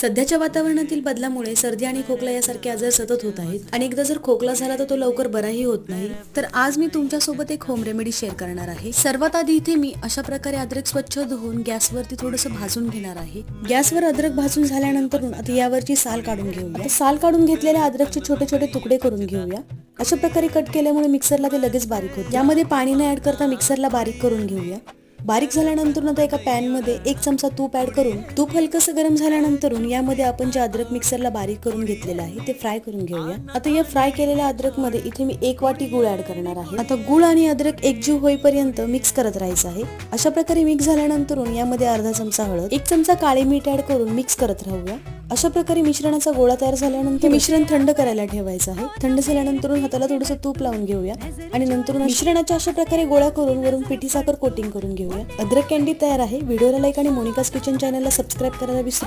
सध्याच्या वातावरणातील बदलामुळे सर्दी आणि खोकला यासारखे आजार सतत होत आहेत. आणि एकदा जर खोकला झाला तर तो लवकर बराही होत नाही. तर आज मी तुमच्यासोबत एक होम रेमेडी शेअर करणार आहे. सर्वात आधी इथे मी अशा प्रकारे अद्रक स्वच्छ धुवून गॅसवरती थोडंसं भाजून घेणार आहे. गॅसवर अद्रक भाजून झाल्यानंतर आता यावरची साल काढून घेऊया. साल काढून घेतलेल्या अद्रकचे छोटे छोटे तुकडे करून घेऊया. अशा प्रकारे कट केल्यामुळे मिक्सरला ते लगेच बारीक होते. यामध्ये पाणी न ऍड करता मिक्सरला बारीक करून घेऊया. बारीक झाल्यानंतर आता एका पॅनमध्ये एक चमचा तूप ऍड करून तूप हलकसं गरम झाल्यानंतर यामध्ये आपण जे अद्रक मिक्सरला बारीक करून घेतलेलं आहे ते फ्राय करून घेऊया. आता या फ्राय केलेल्या अद्रकमध्ये इथे मी एक वाटी गुळ ऍड करणार आहे. आता गुळ आणि अद्रक एकजीव होईपर्यंत मिक्स करत राहायचं आहे. अशा प्रकारे मिक्स झाल्यानंतर यामध्ये अर्धा चमचा हळद एक चमचा काळे मीठ ऍड करून मिक्स करत राहूया. अशा प्रकारे मिश्रणाचा गोळा तयार झाल्यानंतर मिश्रण थंड करायला ठेवायचं आहे. थंड झाल्यानंतर हाताला थोडंसं तूप लावून घेऊया. आणि नंतर मिश्रणाच्या अशा प्रकारे गोळा करून वरून पिठी साखर कोटिंग करून घेऊया. अद्रक कॅन्डी तयार आहे. व्हिडिओला लाईक आणि मोनिकास किचन चॅनलला सबस्क्राईब करायला विसरू